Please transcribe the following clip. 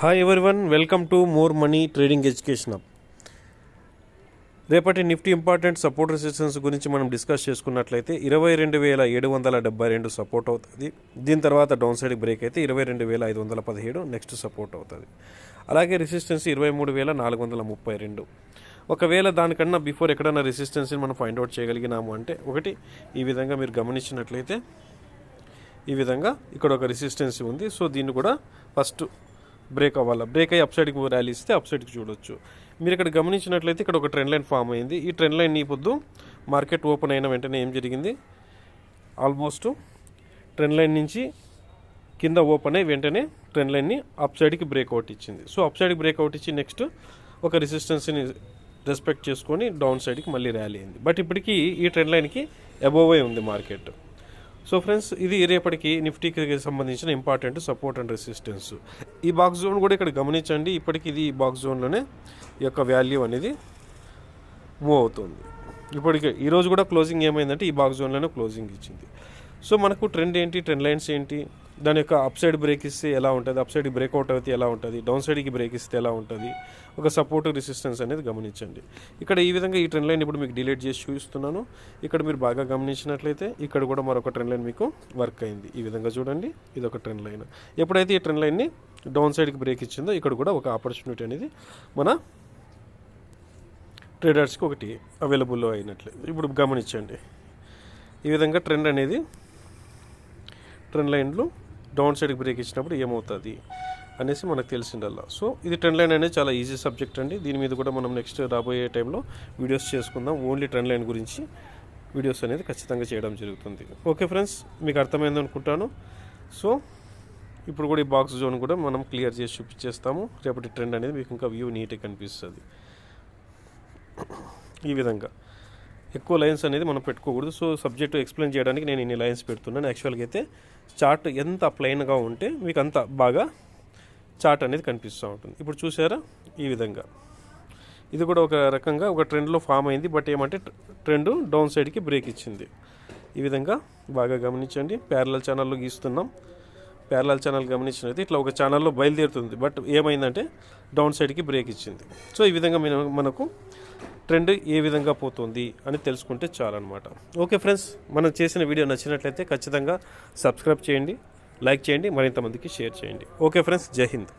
Hi one welcome to more money trading education app రేపటి Nifty important support resistance గురించి మనం discuss చేసుకున్నట్లయితే ఇరవై రెండు వేల ఏడు వందల డెబ్బై రెండు సపోర్ట్ అవుతుంది. దీని తర్వాత డౌన్ సైడ్ బ్రేక్ అయితే ఇరవై రెండు వేల ఐదు వందల పదిహేడు నెక్స్ట్ సపోర్ట్ అవుతుంది. అలాగే రెసిస్టెన్స్ ఇరవై మూడు వేల నాలుగు వందల ముప్పై రెండు. ఒకవేళ దానికన్నా బిఫోర్ ఎక్కడైనా రెసిస్టెన్స్ని మనం ఫైండ్ అవుట్ చేయగలిగినాము అంటే ఒకటి ఈ విధంగా మీరు గమనించినట్లయితే ఈ విధంగా ఇక్కడ ఒక రెసిస్టెన్స్ ఉంది. సో దీన్ని కూడా ఫస్ట్ బ్రేక్ అవ్వాలి? బ్రేక్ అయ్యి అప్సైడ్కి ర్యాలీ ఇస్తే అప్సైడ్కి చూడొచ్చు. మీరు ఇక్కడ గమనించినట్లయితే ఇక్కడ ఒక ట్రెండ్ లైన్ ఫామ్ అయింది. ఈ ట్రెండ్ లైన్ ఈ పొద్దు మార్కెట్ ఓపెన్ అయిన వెంటనే ఏం జరిగింది? ఆల్మోస్ట్ ట్రెండ్ లైన్ నుంచి కింద ఓపెన్ అయ్యి వెంటనే ట్రెండ్ లైన్ని అప్సైడ్కి బ్రేక్అవుట్ ఇచ్చింది. సో అప్సైడ్కి బ్రేక్అవుట్ ఇచ్చి నెక్స్ట్ ఒక రెసిస్టెన్స్ని రెస్పెక్ట్ చేసుకొని డౌన్ సైడ్కి మళ్ళీ ర్యాలీ అయింది. బట్ ఇప్పటికీ ఈ ట్రెండ్ లైన్కి అబోవే ఉంది మార్కెట్ సో ఫ్రెండ్స్ ఇది రేపటికి నిఫ్టీకి సంబంధించిన ఇంపార్టెంట్ సపోర్ట్ అండ్ రెసిస్టెన్స్ ఈ బాక్స్ జోన్ కూడా ఇక్కడ గమనించండి. ఇప్పటికి ఇది ఈ బాక్స్ జోన్లోనే ఈ యొక్క వాల్యూ అనేది మూవ్ అవుతుంది. ఇప్పటికి ఈరోజు కూడా క్లోజింగ్ ఏమైందంటే ఈ బాక్స్ జోన్లోనే క్లోజింగ్ ఇచ్చింది. సో మనకు ట్రెండ్ ఏంటి? ట్రెండ్ లైన్స్ ఏంటి? దాని యొక్క అప్ సైడ్ బ్రేక్ ఇస్తే ఎలా ఉంటుంది? అప్ సైడ్కి బ్రేక్అవుట్ అయితే ఎలా ఉంటుంది? డౌన్ సైడ్కి బ్రేక్ ఇస్తే ఎలా ఉంటుంది? ఒక సపోర్ట్ రెసిస్టెన్స్ అనేది గమనించండి. ఇక్కడ ఈ విధంగా ఈ ట్రెండ్ లైన్ ఇప్పుడు మీకు డిలీట్ చేసి చూపిస్తున్నాను. ఇక్కడ మీరు బాగా గమనించినట్లయితే ఇక్కడ కూడా మరొక ట్రెండ్ లైన్ మీకు వర్క్ అయింది. ఈ విధంగా చూడండి. ఇది ఒక ట్రెండ్ లైన్ ఎప్పుడైతే ఈ ట్రెండ్ లైన్ని డౌన్ సైడ్కి బ్రేక్ ఇచ్చిందో ఇక్కడ కూడా ఒక ఆపర్చునిటీ అనేది మన ట్రేడర్స్కి ఒకటి అవైలబుల్లో అయినట్లే. ఇప్పుడు గమనించండి. ఈ విధంగా ట్రెండ్ అనేది ట్రెండ్ లైన్లు డౌన్ సైడ్కి బ్రేక్ ఇచ్చినప్పుడు ఏమవుతుంది అనేసి మనకు తెలిసిండల్లా సో ఇది ట్రెండ్ లైన్ అనేది చాలా ఈజీ సబ్జెక్ట్ అండి. దీని మీద కూడా మనం నెక్స్ట్ రాబోయే టైంలో వీడియోస్ చేసుకుందాం. ఓన్లీ ట్రెండ్ లైన్ గురించి వీడియోస్ అనేది ఖచ్చితంగా చేయడం జరుగుతుంది. ఓకే ఫ్రెండ్స్ మీకు అర్థమైంది అనుకుంటాను. సో ఇప్పుడు కూడా ఈ బాక్స్ జోన్ కూడా మనం క్లియర్ చేసి చూపించేస్తాము. రేపటి ట్రెండ్ అనేది మీకు ఇంకా వ్యూ నీట్గా కనిపిస్తుంది. ఈ విధంగా. ఎక్కువ లైన్స్ అనేది మనం పెట్టుకోకూడదు. సో సబ్జెక్ట్ ఎక్స్ప్లెయిన్ చేయడానికి నేను ఇన్ని లైన్స్ పెడుతున్నాను. యాక్చువల్గా అయితే చార్ట్ ఎంత ప్లెయిన్గా ఉంటే మీకు అంత బాగా చార్ట్ అనేది కనిపిస్తూ ఉంటుంది. ఇప్పుడు చూసారా? ఈ విధంగా. ఇది కూడా ఒక రకంగా ఒక ట్రెండ్లో ఫామ్ అయింది. బట్ ఏమంటే ట్రెండ్ డౌన్ సైడ్కి బ్రేక్ ఇచ్చింది. ఈ విధంగా బాగా గమనించండి. ప్యారలల్ ఛానల్లో గీస్తున్నాం. ప్యారలల్ ఛానల్ గమనించినది ఇట్లా ఒక ఛానల్లో బయలుదేరుతుంది. బట్ ఏమైందంటే డౌన్ సైడ్కి బ్రేక్ ఇచ్చింది. సో ఈ విధంగా మనకు ట్రెండ్ ఏ విధంగా పోతుంది అని తెలుసుకుంటే చాలన్నమాట. ఓకే ఫ్రెండ్స్ మనం చేసిన వీడియో నచ్చినట్లయితే ఖచ్చితంగా సబ్స్క్రైబ్ చేయండి లైక్ చేయండి మరింత మందికి షేర్ చేయండి. Okay friends Jai Hind.